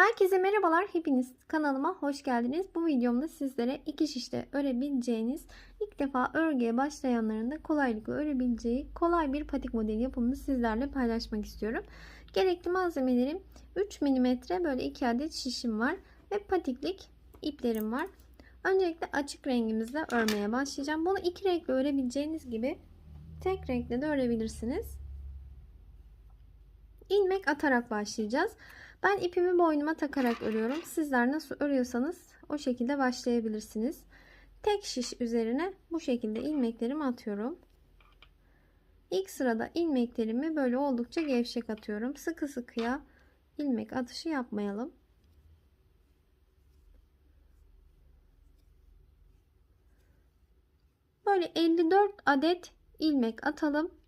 Herkese merhabalar. Hepiniz kanalıma hoş geldiniz. Bu videomda sizlere iki şişte örebileceğiniz, ilk defa örgüye başlayanların da kolaylıkla örebileceği kolay bir patik modeli yapımını sizlerle paylaşmak istiyorum. Gerekli malzemelerim 3 mm böyle 2 adet şişim var ve patiklik iplerim var. Öncelikle açık rengimizle örmeye başlayacağım. Bunu iki renkle örebileceğiniz gibi tek renkle de örebilirsiniz. İlmek atarak başlayacağız. Ben ipimi boynuma takarak örüyorum. Sizler nasıl örüyorsanız o şekilde başlayabilirsiniz. Tek şiş üzerine bu şekilde ilmeklerimi atıyorum. İlk sırada ilmeklerimi böyle oldukça gevşek atıyorum. Sıkı sıkıya ilmek atışı yapmayalım. Böyle 54 adet ilmek atalım.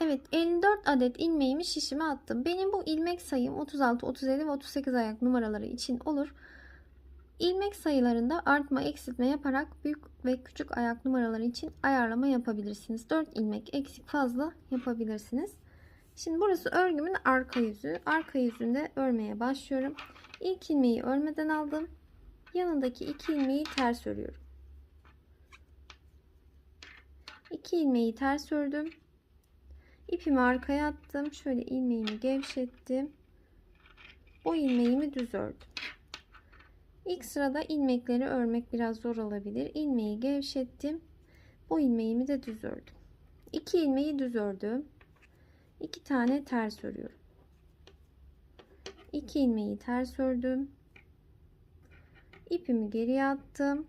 Evet 54 adet ilmeğimi şişime attım. Benim bu ilmek sayım 36, 37 ve 38 ayak numaraları için olur. İlmek sayılarında artma eksiltme yaparak büyük ve küçük ayak numaraları için ayarlama yapabilirsiniz. 4 ilmek eksik fazla yapabilirsiniz. Şimdi burası örgümün arka yüzü. Arka yüzünde örmeye başlıyorum. İlk ilmeği örmeden aldım. Yanındaki iki ilmeği ters örüyorum. 2 ilmeği ters ördüm. İpimi arkaya attım. Şöyle ilmeğimi gevşettim. Bu ilmeğimi düz ördüm. İlk sırada ilmekleri örmek biraz zor olabilir. İlmeği gevşettim. Bu ilmeğimi de düz ördüm. 2 ilmeği düz ördüm. 2 tane ters örüyorum. 2 ilmeği ters ördüm. İpimi geriye attım.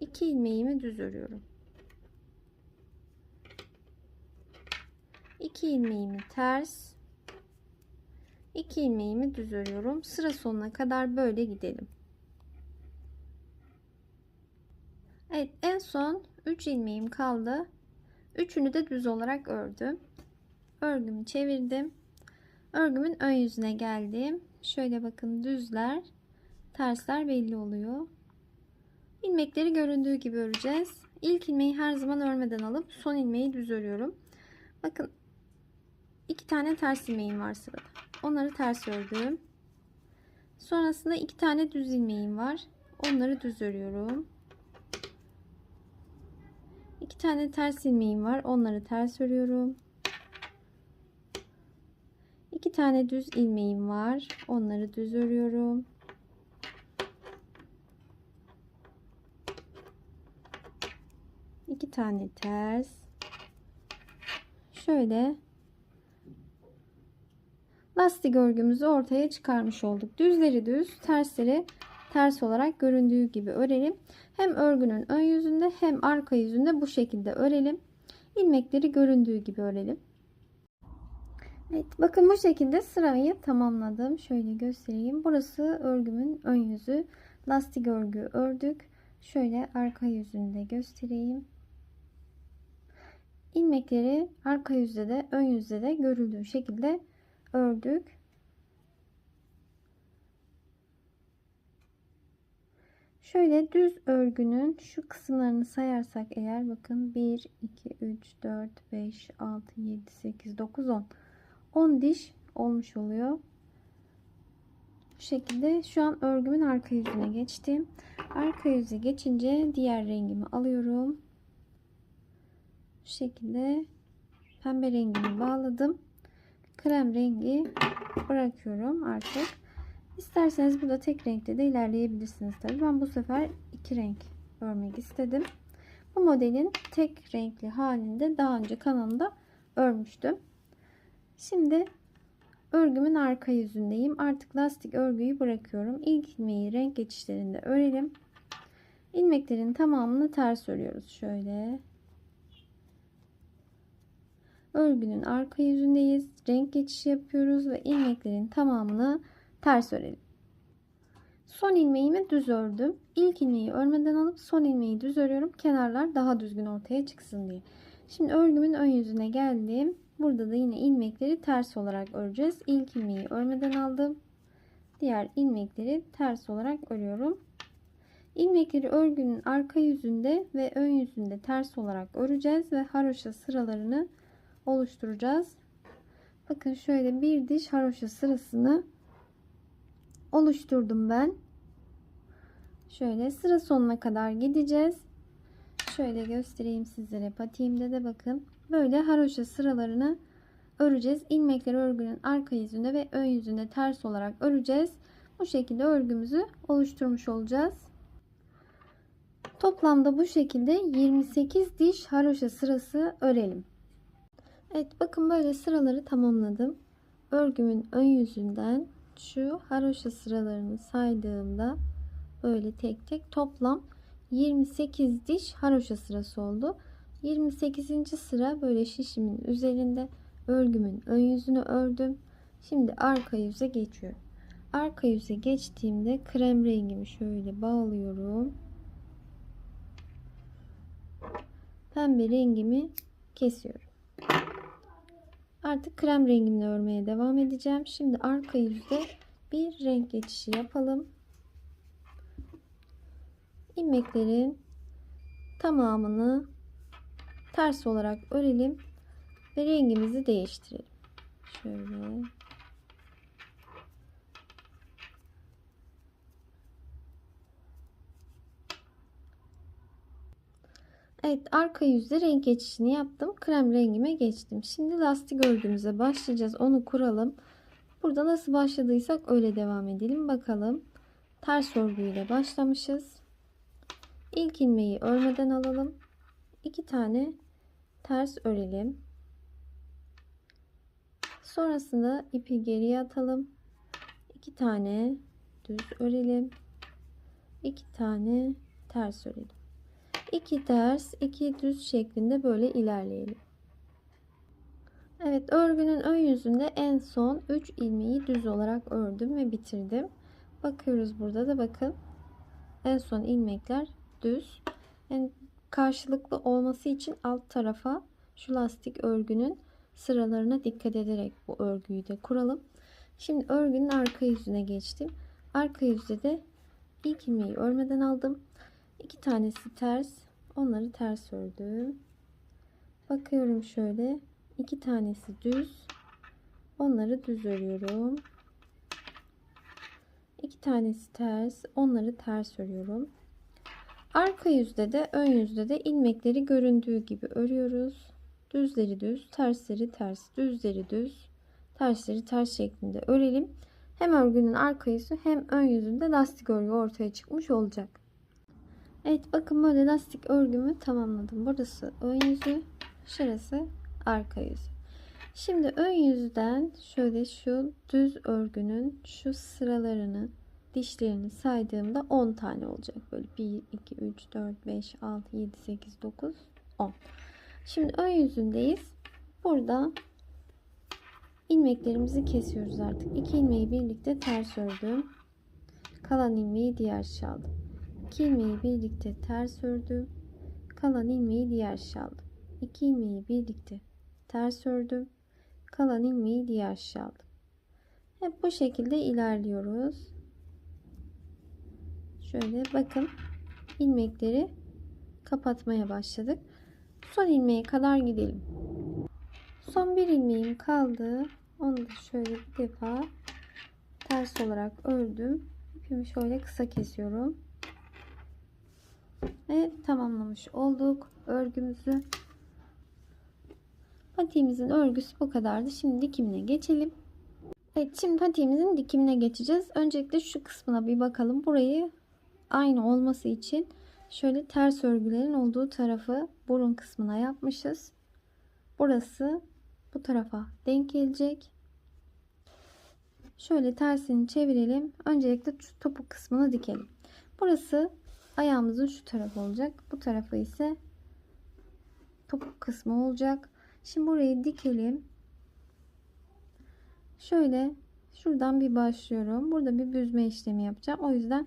2 ilmeğimi düz örüyorum. 2 ilmeğimi ters 2 ilmeğimi düz örüyorum. Sıra sonuna kadar böyle gidelim. Evet en son 3 ilmeğim kaldı. Üçünü de düz olarak ördüm. Örgümü çevirdim. Örgümün ön yüzüne geldim. Şöyle bakın düzler, tersler belli oluyor. İlmekleri göründüğü gibi öreceğiz. İlk ilmeği her zaman örmeden alıp son ilmeği düz örüyorum. Bakın iki tane ters ilmeğim var sırada. Onları ters ördüm. Sonrasında iki tane düz ilmeğim var. Onları düz örüyorum. İki tane ters ilmeğim var. Onları ters örüyorum. İki tane düz ilmeğim var. Onları düz örüyorum. İki tane ters. Şöyle lastik örgümüzü ortaya çıkarmış olduk. Düzleri düz, tersleri ters olarak göründüğü gibi örelim. Hem örgünün ön yüzünde hem arka yüzünde bu şekilde örelim. İlmekleri göründüğü gibi örelim. Evet, bakın bu şekilde sırayı tamamladım. Şöyle göstereyim. Burası örgümün ön yüzü. Lastik örgü ördük. Şöyle arka yüzünde göstereyim. İlmekleri arka yüzde de ön yüzde de görüldüğü şekilde ördük. Şöyle düz örgünün şu kısımlarını sayarsak eğer bakın 1 2 3 4 5 6 7 8 9 10 10 diş olmuş oluyor. Bu şekilde şu an örgümün arka yüzüne geçtim. Arka yüzü geçince diğer rengimi alıyorum. Şu şekilde pembe rengini bağladım krem rengi bırakıyorum artık. İsterseniz burada tek renkte de ilerleyebilirsiniz tabii. Ben bu sefer iki renk örmek istedim. Bu modelin tek renkli halinde daha önce kanalımda örmüştüm. Şimdi örgümün arka yüzündeyim. Artık lastik örgüyü bırakıyorum. İlk ilmeği renk geçişlerinde örelim. İlmeklerin tamamını ters örüyoruz. Şöyle örgünün arka yüzündeyiz. Renk geçişi yapıyoruz ve ilmeklerin tamamını ters örelim. Son ilmeğimi düz ördüm. İlk ilmeği örmeden alıp son ilmeği düz örüyorum. Kenarlar daha düzgün ortaya çıksın diye. Şimdi örgümün ön yüzüne geldim. Burada da yine ilmekleri ters olarak öreceğiz. İlk ilmeği örmeden aldım. Diğer ilmekleri ters olarak örüyorum. İlmekleri örgünün arka yüzünde ve ön yüzünde ters olarak öreceğiz ve haroşa sıralarını oluşturacağız. Bakın şöyle bir diş haroşa sırasını oluşturdum ben. Şöyle sıra sonuna kadar gideceğiz. Şöyle göstereyim sizlere. Patiğimde de bakın. Böyle haroşa sıralarını öreceğiz. İlmekleri örgünün arka yüzünde ve ön yüzünde ters olarak öreceğiz. Bu şekilde örgümüzü oluşturmuş olacağız. Toplamda bu şekilde 28 diş haroşa sırası örelim. Evet bakın böyle sıraları tamamladım. Örgümün ön yüzünden şu haroşa sıralarını saydığımda böyle tek tek toplam 28 diş haroşa sırası oldu. 28. sıra böyle şişimin üzerinde örgümün ön yüzünü ördüm. Şimdi arka yüze geçiyorum. Arka yüze geçtiğimde krem rengimi şöyle bağlıyorum. Pembe rengimi kesiyorum. Artık krem rengimle örmeye devam edeceğim. Şimdi arka yüzde bir renk geçişi yapalım. İlmeklerin tamamını ters olarak örelim ve rengimizi değiştirelim. Şöyle. Evet arka yüzde renk geçişini yaptım. Krem rengime geçtim. Şimdi lastik örgümüze başlayacağız. Onu kuralım. Burada nasıl başladıysak öyle devam edelim. Bakalım. Ters örgüyle başlamışız. İlk ilmeği örmeden alalım. İki tane ters örelim. Sonrasında ipi geriye atalım. İki tane düz örelim. İki tane ters örelim. 2 ters 2 düz şeklinde böyle ilerleyelim. Evet örgünün ön yüzünde en son 3 ilmeği düz olarak ördüm ve bitirdim. Bakıyoruz burada da bakın. En son ilmekler düz. Yani karşılıklı olması için alt tarafa şu lastik örgünün sıralarına dikkat ederek bu örgüyü de kuralım. Şimdi örgünün arka yüzüne geçtim. Arka yüzde de ilk ilmeği örmeden aldım. İki tanesi ters. Onları ters ördüm. Bakıyorum şöyle. iki tanesi düz. Onları düz örüyorum. İki tanesi ters. Onları ters örüyorum. Arka yüzde de ön yüzde de ilmekleri göründüğü gibi örüyoruz. Düzleri düz, tersleri ters, düzleri düz, tersleri ters şeklinde örelim. Hem örgünün arka yüzü hem ön yüzünde lastik örgü ortaya çıkmış olacak. Evet bakın böyle lastik örgümü tamamladım. Burası ön yüzü, şurası arka yüzü. Şimdi ön yüzden şöyle şu düz örgünün şu sıralarını dişlerini saydığımda 10 tane olacak. Böyle 1, 2, 3, 4, 5, 6, 7, 8, 9, 10. Şimdi ön yüzündeyiz. Burada ilmeklerimizi kesiyoruz artık. 2 ilmeği birlikte ters ördüm. Kalan ilmeği diğer aldım. 2 ilmeği birlikte ters ördüm. Kalan ilmeği diğer şişe aldım. 2 ilmeği birlikte ters ördüm. Kalan ilmeği diğer şişe aldım. Hep bu şekilde ilerliyoruz. Şöyle bakın ilmekleri kapatmaya başladık. Son ilmeğe kadar gidelim. Son bir ilmeğim kaldı. Onu da şöyle bir defa ters olarak ördüm. İpimi şöyle kısa kesiyorum. Ve tamamlamış olduk örgümüzü. Patiğimizin örgüsü bu kadardı. Şimdi dikimine geçelim. Evet şimdi patiğimizin dikimine geçeceğiz. Öncelikle şu kısmına bir bakalım. Burayı aynı olması için şöyle ters örgülerin olduğu tarafı burun kısmına yapmışız. Burası bu tarafa denk gelecek. Şöyle tersini çevirelim. Öncelikle topuk kısmını dikelim. Burası ayağımızın şu tarafı olacak. Bu tarafı ise topuk kısmı olacak. Şimdi burayı dikelim. Şöyle şuradan bir başlıyorum. Burada bir büzme işlemi yapacağım. O yüzden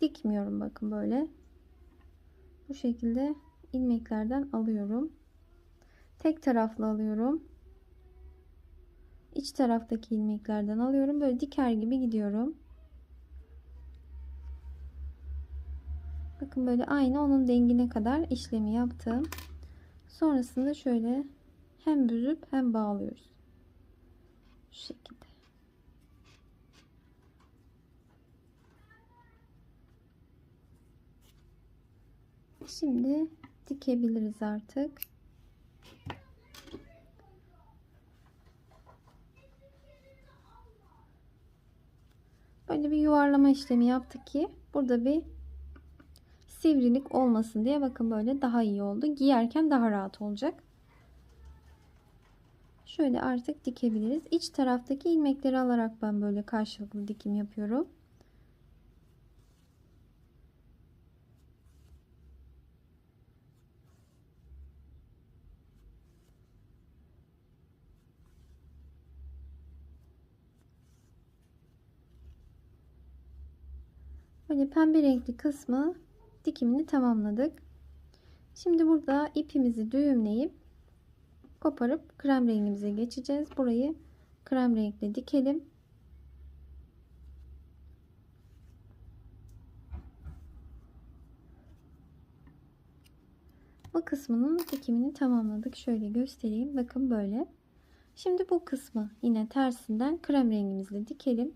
dikmiyorum bakın böyle. Bu şekilde ilmeklerden alıyorum. Tek taraflı alıyorum. İç taraftaki ilmeklerden alıyorum. Böyle diker gibi gidiyorum. Bakın böyle aynı onun dengine kadar işlemi yaptım. Sonrasında şöyle hem büzüp hem bağlıyoruz. Şu şekilde. Şimdi dikebiliriz artık. Böyle bir yuvarlama işlemi yaptık ki burada bir sivrilik olmasın diye bakın böyle daha iyi oldu. Giyerken daha rahat olacak. Şöyle artık dikebiliriz. İç taraftaki ilmekleri alarak ben böyle karşılıklı dikim yapıyorum. Böyle pembe renkli kısmı dikimini tamamladık. Şimdi burada ipimizi düğümleyip koparıp krem rengimize geçeceğiz. Burayı krem renkle dikelim. Bu kısmının dikimini tamamladık. Şöyle göstereyim. Bakın böyle. Şimdi bu kısmı yine tersinden krem rengimizle dikelim.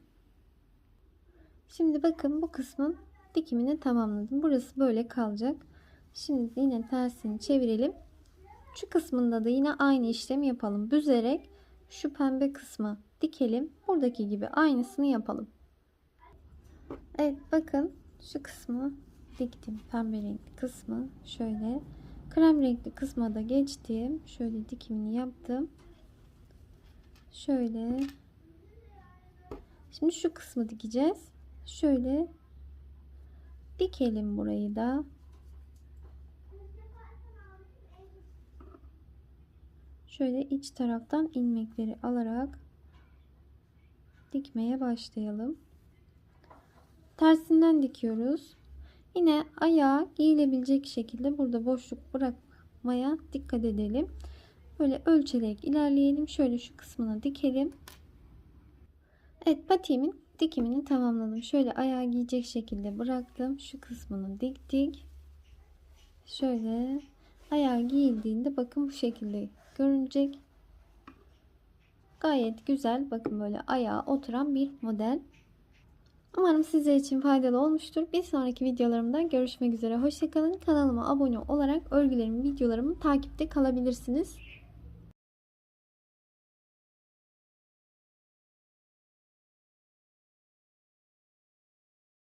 Şimdi bakın bu kısmın dikimini tamamladım. Burası böyle kalacak. Şimdi yine tersini çevirelim. Şu kısmında da yine aynı işlemi yapalım. Büzerek şu pembe kısmı dikelim. Buradaki gibi aynısını yapalım. Evet bakın şu kısmı diktim. Pembe renkli kısmı şöyle. Krem renkli kısma da geçtim. Şöyle dikimini yaptım. Şöyle. Şimdi şu kısmı dikeceğiz. Şöyle dikelim burayı da. Şöyle iç taraftan ilmekleri alarak dikmeye başlayalım. Tersinden dikiyoruz. Yine ayağı giyilebilecek şekilde burada boşluk bırakmaya dikkat edelim. Böyle ölçerek ilerleyelim. Şöyle şu kısmına dikelim. Evet patiğimin dikimini tamamladım. Şöyle ayağı giyecek şekilde bıraktım. Şu kısmını diktik. Şöyle ayağı giyildiğinde bakın bu şekilde görünecek. Gayet güzel. Bakın böyle ayağa oturan bir model. Umarım sizler için faydalı olmuştur. Bir sonraki videolarımda görüşmek üzere. Hoşçakalın. Kanalıma abone olarak örgülerimin videolarımı takipte kalabilirsiniz.